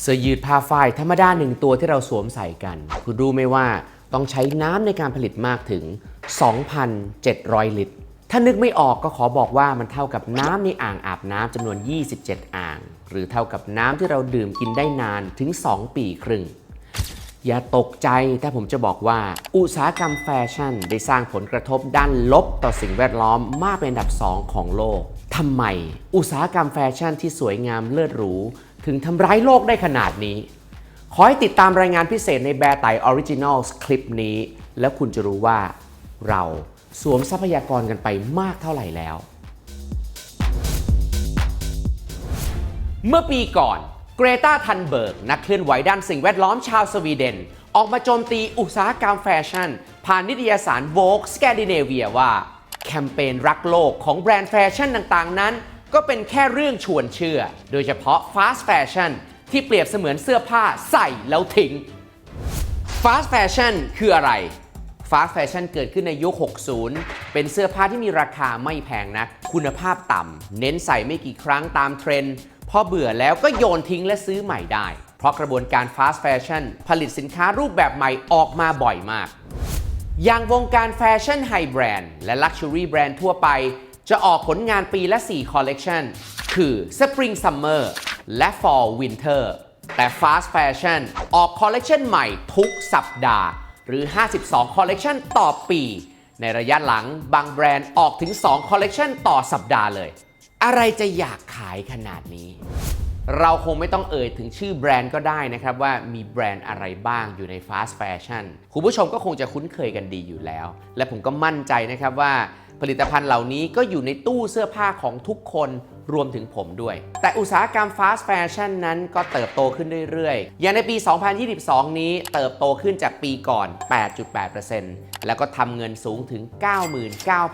เสื้อยืดผ้าฝ้ายธรรมดาหนึ่งตัวที่เราสวมใส่กัน คุณรู้ไหมว่าต้องใช้น้ำในการผลิตมากถึง 2,700 ลิตร ถ้านึกไม่ออกก็ขอบอกว่ามันเท่ากับน้ำในอ่างอาบน้ำจำนวน 27 อ่าง หรือเท่ากับน้ำที่เราดื่มกินได้นานถึง 2 ปีครึ่ง อย่าตกใจถ้าผมจะบอกว่า อุตสาหกรรมแฟชั่น ได้สร้างผลกระทบด้านลบต่อสิ่งแวดล้อมมากเป็นอันดับ 2 ของโลกทำไม อุตสาหกรรมแฟชั่นที่สวยงามเลิศหรู ถึงทำร้ายโลกได้ขนาดนี้ ขอให้ติดตามรายงานพิเศษในแบร์ไตออริจินอลคลิปนี้ แล้วคุณจะรู้ว่าเราสวมทรัพยากรกันไปมากเท่าไหร่แล้ว เมื่อปีก่อนเกรตาทันเบิร์ก นักเคลื่อนไหวด้านสิ่งแวดล้อมชาวสวีเดน ออกมาโจมตีอุตสาหกรรมแฟชั่น ผ่านนิตยสาร Vogue Scandinavia ว่า แคมเปญรักโลกของแบรนด์แฟชั่นต่างๆ นั้น ก็เป็นแค่เรื่องชวนเชื่อ โดยเฉพาะ fast fashion ที่เปรียบเสมือนเสื้อผ้าใส่แล้วทิ้ง fast fashion คืออะไร fast fashion เกิดขึ้นในยุค 60 เป็นเสื้อผ้าที่มีราคาไม่แพงนักคุณภาพต่ำ เน้นใส่ไม่กี่ครั้งตามเทรนด์ พอเบื่อแล้วก็โยนทิ้งและซื้อใหม่ได้ เพราะกระบวนการ fast fashion ผลิตสินค้ารูปแบบใหม่ออกมาบ่อยมาก อย่างวงการแฟชั่นไฮแบรนด์และ Luxury แบรนด์ทั่วไป จะออกผลงานปีละ4คอลเลกชันคือ Spring Summer และ Fall Winter แต่ Fast Fashion ออกคอลเลกชันใหม่ทุกสัปดาห์ หรือ 52 คอลเลกชันต่อปี ในระยะหลังบางแบรนด์ออกถึง 2 คอลเลกชันต่อสัปดาห์เลย อะไรจะอยากขายขนาดนี้ เราคงไม่ต้องเอ่ยถึงชื่อแบรนด์ก็ได้นะครับ ว่ามีแบรนด์อะไรบ้างอยู่ใน fast fashion คุณผู้ชมก็คงจะคุ้นเคยกันดีอยู่แล้ว และผมก็มั่นใจนะครับว่า ผลิตภัณฑ์เหล่านี้ก็อยู่ในตู้เสื้อผ้าของทุกคนรวมถึงผมด้วย แต่อุตสาหกรรม fast fashion นั้นก็เติบโตขึ้นเรื่อยๆ อย่างในปี 2022 นี้เติบโตขึ้นจากปีก่อน 8.8%แล้วก็ทำเงินสูงถึง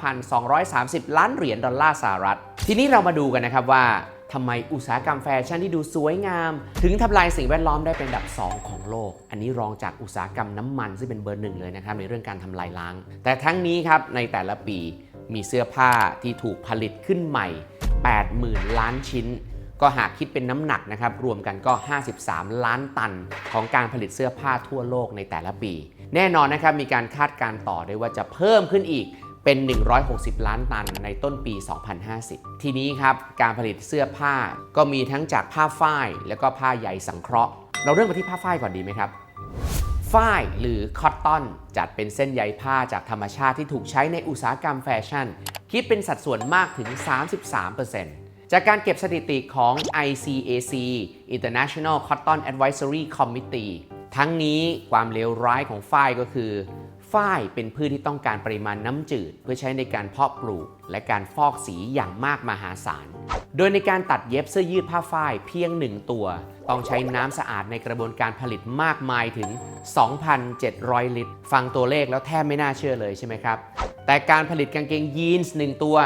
99,230 ล้านเหรียญดอลลาร์สหรัฐ ทีนี้เรามาดูกันนะครับว่าทำไมอุตสาหกรรมแฟชั่นที่ดูสวยงาม ถึงทำลายสิ่งแวดล้อมได้เป็นอันดับ 2 ของโลก อันนี้รองจากอุตสาหกรรมน้ำมันซึ่งเป็นเบอร์หนึ่งเลยนะครับในเรื่องการทำลายล้าง แต่ทั้งนี้ครับในแต่ละปี มีเสื้อผ้าที่ถูกผลิตขึ้นใหม่ 80,000 ล้านชิ้น ก็หากคิดเป็นน้ำหนักนะครับ รวมกันก็ 53 ล้านตัน ของการผลิตเสื้อผ้าทั่วโลกในแต่ละปี แน่นอนนะครับมีการคาดการณ์ต่อด้วยว่าจะเพิ่มขึ้นอีกเป็น 160 ล้านตันในต้นปี 2050 ทีนี้ครับการผลิตเสื้อผ้าก็มีทั้งจากผ้าฝ้าย แล้วก็ผ้าใยสังเคราะห์ เราเริ่มกันที่ผ้าฝ้ายก่อนดีไหมครับ ฝ้ายหรือคอตตอน จัดเป็นเส้นใยผ้าจากธรรมชาติที่ถูกใช้ในอุตสาหกรรมแฟชั่น คิดเป็นสัดส่วนมากถึง 33%จากการเก็บสถิติของ ICAC International Cotton Advisory Committee ทั้งนี้ความเลวร้ายของฝ้ายก็คือ ฝ้ายเป็นพืชที่ต้องการปริมาณน้ำจืด เพื่อใช้ในการเพาะปลูก และการฟอกสีอย่างมากมหาศาล โดยในการตัดเย็บเสื้อยืดผ้าฝ้ายเพียงหนึ่งตัว ต้องใช้น้ำสะอาดในกระบวนการผลิตมากมายถึง 2,700 ลิตร ฟังตัวเลขแล้วแทบไม่น่าเชื่อเลยใช่ไหมครับ แต่การผลิตกางเกงยีนส์หนึ่งตัว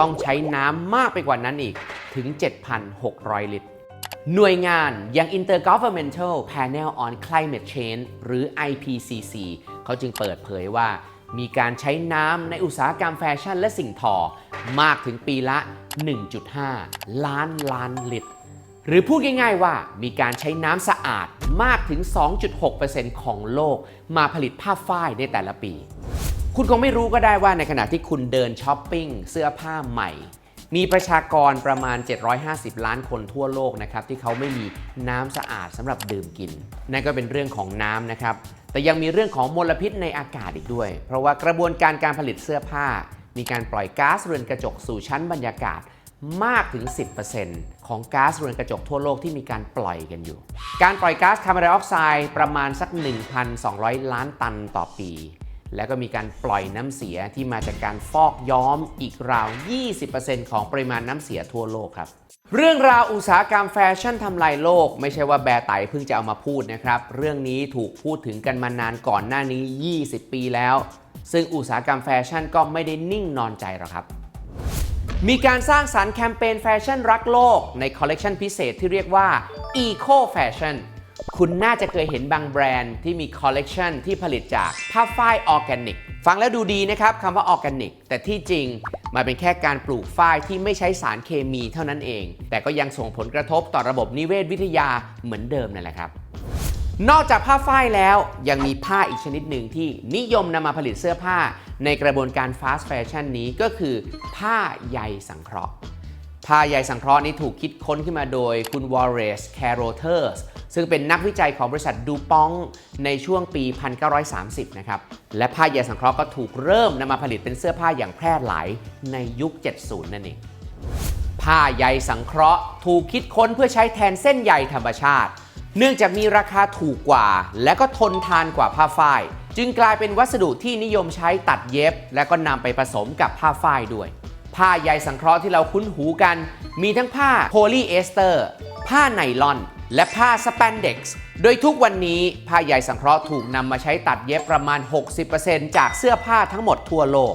ต้องใช้น้ำมากไปกว่านั้นอีกถึง 7,600 ลิตรหน่วยงานอย่าง Intergovernmental Panel on Climate Change หรือ IPCC เขาจึงเปิดเผยว่า มีการใช้น้ำในอุตสาหกรรมแฟชั่นและสิ่งทอ มากถึงปีละ 1.5 ล้านล้านลิตร หรือพูดง่ายๆว่ามีการใช้น้ำสะอาดมากถึง 2.6%ของโลก มาผลิตผ้าฝ้ายในแต่ละปี คุณคงไม่รู้ก็ได้ว่าในขณะที่คุณเดินช้อปปิ้งเสื้อผ้าใหม่มีประชากรประมาณ 750 ล้านคนทั่วโลกนะครับที่เขาไม่มีน้ำสะอาดสำหรับดื่มกิน นั่นก็เป็นเรื่องของน้ำนะครับ แต่ยังมีเรื่องของมลพิษในอากาศอีกด้วย เพราะว่ากระบวนการการผลิตเสื้อผ้า มีการปล่อยก๊าซเรือนกระจกสู่ชั้นบรรยากาศมากถึง 10%ของก๊าซเรือนกระจกทั่วโลกที่มีการปล่อยกันอยู่ การปล่อยก๊าซคาร์บอนไดออกไซด์ประมาณสัก 1,200 ล้านตันต่อปี แล้วก็มีการปล่อยน้ำเสียที่มาจากการฟอกย้อมอีกราว 20%ของปริมาณน้ำเสียทั่วโลกครับ เรื่องราวอุตสาหกรรมแฟชั่นทำลายโลก ไม่ใช่ว่าแบร์ไตเพิ่งจะเอามาพูดนะครับ เรื่องนี้ถูกพูดถึงกันมานานก่อนหน้านี้ 20 ปีแล้ว ซึ่งอุตสาหกรรมแฟชั่นก็ไม่ได้นิ่งนอนใจหรอกครับ มีการสร้างสารรค์แคมเปญแฟชั่นรักโลก ในคอลเลกชันพิเศษที่เรียกว่า Eco Fashion คุณน่าจะเคยเห็นบางแบรนด์ที่มีคอลเลกชันที่ผลิตจากผ้าฝ้ายออร์แกนิก ฟังแล้วดูดีนะครับคำว่าออร์แกนิก แต่ที่จริง มาเป็นแค่การปลูกฝ้ายที่ไม่ใช้สารเคมีเท่านั้นเอง แต่ก็ยังส่งผลกระทบต่อระบบนิเวศวิทยาเหมือนเดิมนั่นแหละครับ นอกจากผ้าฝ้ายแล้วยังมีผ้าอีกชนิดหนึ่งที่นิยมนำมาผลิตเสื้อผ้า ในกระบวนการฟาสต์แฟชั่นนี้ก็คือ ผ้าใยสังเคราะห์ ผ้าใยสังเคราะห์นี้ถูกคิดค้นขึ้นมาโดยคุณวอร์เรสแคโรเทอร์สซึ่งเป็นนักวิจัยของบริษัทดูปองในช่วงปี 1930 นะครับ และผ้าใยสังเคราะห์ก็ถูกเริ่มนำมาผลิตเป็นเสื้อผ้าอย่างแพร่หลายในยุค 70 นั่นเอง ผ้าใยสังเคราะห์ถูกคิดค้นเพื่อใช้แทนเส้นใยธรรมชาติ เนื่องจากมีราคาถูกกว่า และก็ทนทานกว่าผ้าฝ้าย จึงกลายเป็นวัสดุที่นิยมใช้ตัดเย็บ และก็นำไปผสมกับผ้าฝ้ายด้วย ผ้าใยสังเคราะห์ที่เราคุ้นหูกัน มีทั้งผ้าโพลีเอสเตอร์ ผ้าไนลอน และผ้าสแปนเด็กซ์โดยทุกวันนี้ผ้าใยสังเคราะห์ถูกนำมาใช้ตัดเย็บประมาณ 60%จากเสื้อผ้าทั้งหมดทั่วโลก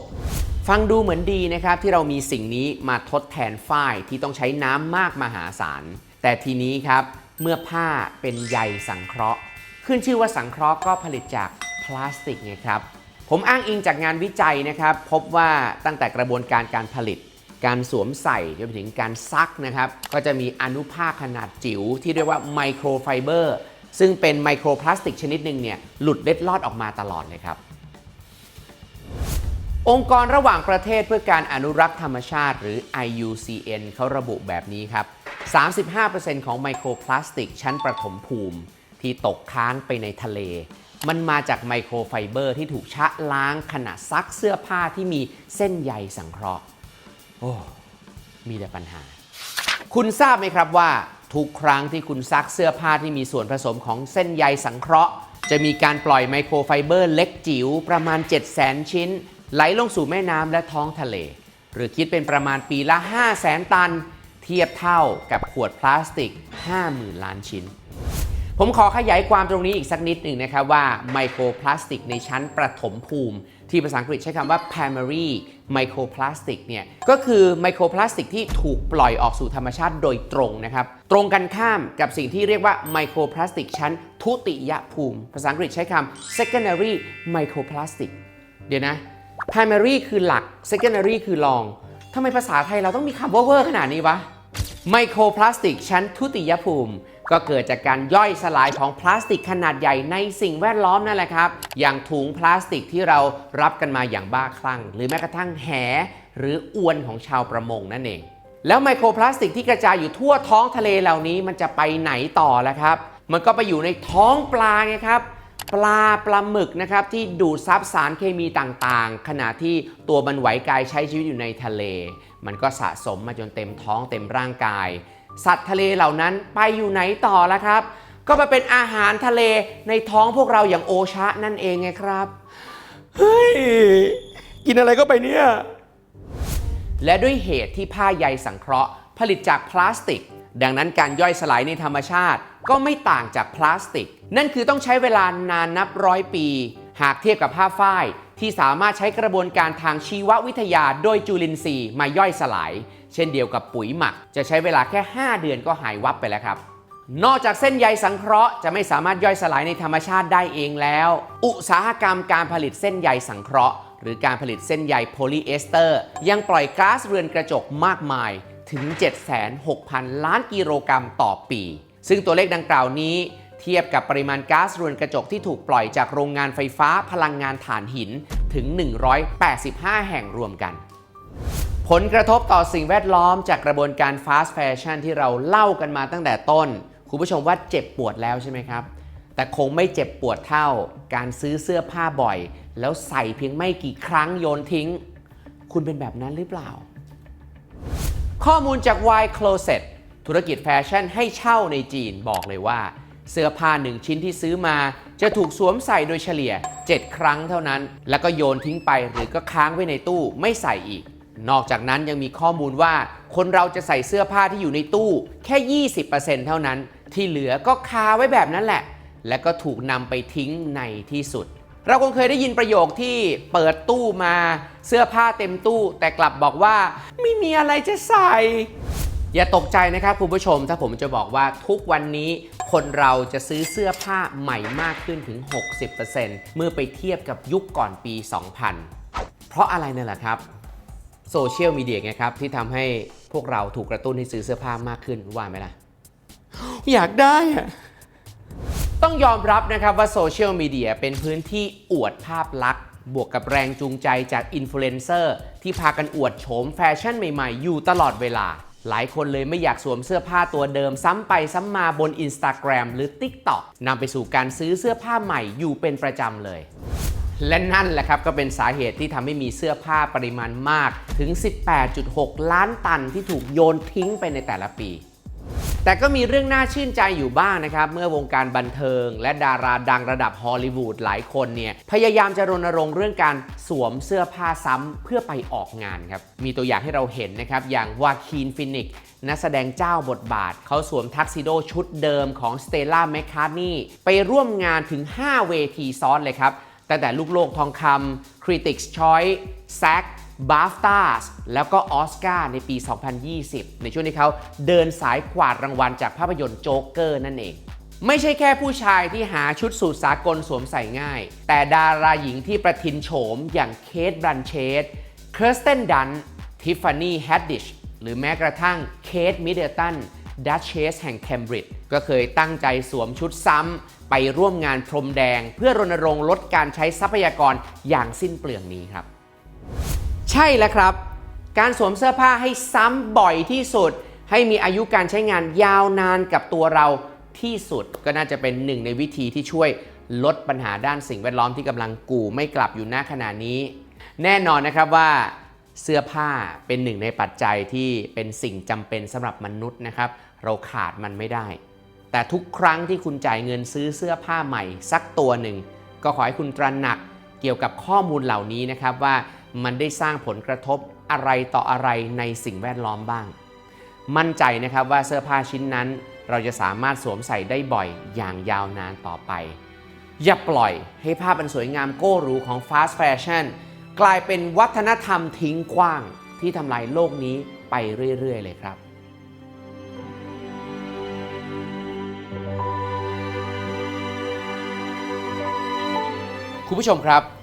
ฟังดูเหมือนดีนะครับที่เรามีสิ่งนี้มาทดแทนฝ้ายที่ต้องใช้น้ำมากมหาศาล แต่ทีนี้ครับเมื่อผ้าเป็นใยสังเคราะห์ ขึ้นชื่อว่าสังเคราะห์ก็ผลิตจากพลาสติกไงครับ ผมอ้างอิงจากงานวิจัยนะครับ พบว่าตั้งแต่กระบวนการการผลิต การสวมใส่จนถึงการซักนะครับ ก็จะมีอนุภาคขนาดจิ๋วที่เรียกว่าไมโครไฟเบอร์ซึ่งเป็นไมโครพลาสติกชนิดหนึ่งเนี่ยหลุดเล็ดลอดออกมาตลอดเลยครับ องค์กรระหว่างประเทศเพื่อการอนุรักษ์ธรรมชาติ หรือ IUCN เขาระบุแบบนี้ครับ 35%ของไมโครพลาสติกชั้นประถมภูมิ ที่ตกค้างไปในทะเล มันมาจากไมโครไฟเบอร์ที่ถูกชะล้างขณะซักเสื้อผ้าที่มีเส้นใยสังเคราะห์ โอ้ มีแต่ปัญหา คุณทราบไหมครับว่า ทุกครั้งที่คุณซักเสื้อผ้าที่มีส่วนผสมของเส้นใยสังเคราะห์ จะมีการปล่อยไมโครไฟเบอร์เล็กจิ๋วประมาณ 7 0 0 0 0 0ชิ้น ไหลลงสู่แม่น้ำและท้องทะเล หรือคิดเป็นประมาณปีละ 5 0 0แสนตัน เทียบเท่ากับขวดพลาสติก 50,000 ล้านชิ้น ผมขอขยายความตรงนี้อีกสักนิดหนึ่งนะครับว่าไมโครพลาสติกในชั้นประถมภูมิ ที่ภาษาอังกฤษใช้คำว่า primary microplastic เนี่ยก็คือไมโครพลาสติกที่ถูกปล่อยออกสู่ธรรมชาติโดยตรงนะครับ ตรงกันข้ามกับสิ่งที่เรียกว่าไมโครพลาสติกชั้นทุติยภูมิ ภาษาอังกฤษใช้คำ secondary microplastic เดี๋ยวนะ primary คือหลัก secondary คือรองทำไมภาษาไทยเราต้องมีคำว่าเวอร์ขนาดนี้วะไมโครพลาสติกชั้นทุติยภูมิ ก็เกิดจากการย่อยสลายของพลาสติกขนาดใหญ่ในสิ่งแวดล้อมนั่นแหละครับ อย่างถุงพลาสติกที่เรารับกันมาอย่างบ้าคลั่ง หรือแม้กระทั่งแห หรืออวนของชาวประมงนั่นเอง แล้วไมโครพลาสติกที่กระจายอยู่ทั่วท้องทะเลเหล่านี้มันจะไปไหนต่อละครับ มันก็ไปอยู่ในท้องปลาไงครับปลาปลาหมึกนะครับที่ดูดซับสารเคมีต่างๆ ขณะที่ตัวมันไหวกายใช้ชีวิตอยู่ในทะเล มันก็สะสมมาจนเต็มท้องเต็มร่างกาย สัตว์ทะเลเหล่านั้นไปอยู่ไหนต่อละครับ ก็มาเป็นอาหารทะเลในท้องพวกเราอย่างโอชะนั่นเองไงครับเฮ้ยกินอะไรก็ไปเนี่ย และด้วยเหตุที่ผ้าใยสังเคราะห์ ผลิตจากพลาสติก ดังนั้นการย่อยสลายในธรรมชาติก็ไม่ต่างจากพลาสติก นั่นคือต้องใช้เวลานานนับร้อยปี หากเทียบกับผ้าฝ้าย ที่สามารถใช้กระบวนการทางชีววิทยาโดยจุลินทรีย์มาย่อยสลาย เช่นเดียวกับปุ๋ยหมัก จะใช้เวลาแค่ 5 เดือนก็หายวับไปแล้วครับนอกจากเส้นใยสังเคราะห์จะไม่สามารถย่อยสลายในธรรมชาติได้เองแล้ว อุตสาหกรรมการผลิตเส้นใยสังเคราะห์ หรือการผลิตเส้นใยโพลีเอสเตอร์ ยังปล่อยก๊าซเรือนกระจกมากมายถึง 76,000 ล้านกิโลกรัมต่อปี ซึ่งตัวเลขดังกล่าวนี้ เทียบกับปริมาณก๊าซเรือนกระจกที่ถูกปล่อยจากโรงงานไฟฟ้าพลังงานถ่านหินถึง 185 แห่งรวมกันผลกระทบต่อสิ่งแวดล้อมจากกระบวนการฟาสต์แฟชั่นที่เราเล่ากันมาตั้งแต่ต้น คุณผู้ชมว่าเจ็บปวดแล้วใช่ไหมครับ แต่คงไม่เจ็บปวดเท่า การซื้อเสื้อผ้าบ่อย แล้วใส่เพียงไม่กี่ครั้งโยนทิ้ง คุณเป็นแบบนั้นหรือเปล่า ข้อมูลจาก Y Closet ธุรกิจแฟชั่นให้เช่าในจีนบอกเลยว่า เสื้อผ้าหนึ่งชิ้นที่ซื้อมา จะถูกสวมใส่โดยเฉลี่ย 7 ครั้งเท่านั้น แล้วก็โยนทิ้งไปหรือก็ค้างไว้ในตู้ไม่ใส่อีก นอกจากนั้นยังมีข้อมูลว่า คนเราจะใส่เสื้อผ้าที่อยู่ในตู้แค่ 20%เท่านั้น ที่เหลือก็คาไว้แบบนั้นแหละ และก็ถูกนำไปทิ้งในที่สุด เราคงเคยได้ยินประโยคที่เปิดตู้มา เสื้อผ้าเต็มตู้ แต่กลับบอกว่า ไม่มีอะไรจะใส่ อย่าตกใจนะครับคุณผู้ชม ถ้าผมจะบอกว่าทุกวันนี้คนเราจะซื้อเสื้อผ้าใหม่มากขึ้นถึง 60%เมื่อไปเทียบกับยุคก่อนปี 2000 เพราะอะไรนั่นแหละครับโซเชียลมีเดียไงครับ ที่ทำให้พวกเราถูกกระตุ้นให้ซื้อเสื้อผ้ามากขึ้นว่าไหมล่ะ อยากได้อะต้องยอมรับนะครับว่าโซเชียลมีเดียเป็นพื้นที่อวดภาพลักษณ์บวกกับแรงจูงใจจากอินฟลูเอนเซอร์ที่พากันอวดโฉมแฟชั่นใหม่ๆ อยู่ตลอดเวลา หลายคนเลยไม่อยากสวมเสื้อผ้าตัวเดิมซ้ำไปซ้ำมาบน Instagram หรือ TikTok นำไปสู่การซื้อเสื้อผ้าใหม่อยู่เป็นประจำเลย และนั่นแหละครับก็เป็นสาเหตุที่ทำให้มีเสื้อผ้าปริมาณมากถึง 18.6 ล้านตันที่ถูกโยนทิ้งไปในแต่ละปี แต่ก็มีเรื่องน่าชื่นใจอยู่บ้างนะครับ เมื่อวงการบันเทิง และดาราดังระดับฮอลลีวูดหลายคนเนี่ยพยายามจะรณรงค์เรื่องการสวมเสื้อผ้าซ้ำเพื่อไปออกงานครับ มีตัวอย่างให้เราเห็นนะครับ อย่างวาคีนฟินิกนักแสดงเจ้าบทบาท เขาสวมทักซิโดชุดเดิมของสเตล่าแมคคาร์นีไปร่วมงานถึง 5 เวทีซ้อนเลยครับตั้งแต่ลูกโลกทองคำ Critics Choice SAG BAFTAs แล้วก็ออสการ์ในปี 2020 ในช่วงที่เขาเดินสายกวาดรางวัลจากภาพยนตร์โจ๊กเกอร์นั่นเอง ไม่ใช่แค่ผู้ชายที่หาชุดสูทสากลสวมใส่ง่าย แต่ดาราหญิงที่ประทินโฉมอย่างเคทบรันเชตเคอร์สเตนดันทิฟฟานี่แฮดดิชหรือแม้กระทั่งเคทมิดเดิลตันดัชเชสแห่งเคมบริดจ์ก็เคยตั้งใจสวมชุดซ้ำไปร่วมงานพรมแดง เพื่อรณรงค์ลดการใช้ทรัพยากรอย่างสิ้นเปลืองนี้ครับ ใช่แล้วครับ การสวมเสื้อผ้าให้ซ้ำบ่อยที่สุด ให้มีอายุการใช้งานยาวนานกับตัวเราที่สุดก็น่าจะเป็นหนึ่งในวิธีที่ช่วยลดปัญหาด้านสิ่งแวดล้อมที่กำลังกู่ไม่กลับอยู่หน้าขณะนี้ แน่นอนนะครับว่าเสื้อผ้าเป็นหนึ่งในปัจจัยที่เป็นสิ่งจำเป็นสำหรับมนุษย์นะครับ เราขาดมันไม่ได้ แต่ทุกครั้งที่คุณจ่ายเงินซื้อเสื้อผ้าใหม่ สักตัวหนึ่ง ก็ขอให้คุณตระหนักเกี่ยวกับข้อมูลเหล่านี้นะครับว่า มันได้สร้างผลกระทบอะไรต่ออะไรในสิ่งแวดล้อมบ้าง มั่นใจนะครับว่าเสื้อผ้าชิ้นนั้น เราจะสามารถสวมใส่ได้บ่อยอย่างยาวนานต่อไป อย่าปล่อยให้ภาพอันสวยงามโก้หรูของ fast fashion กลายเป็นวัฒนธรรมทิ้งขว้างที่ทำลายโลกนี้ไปเรื่อย ๆ เลยครับคุณผู้ชมครับ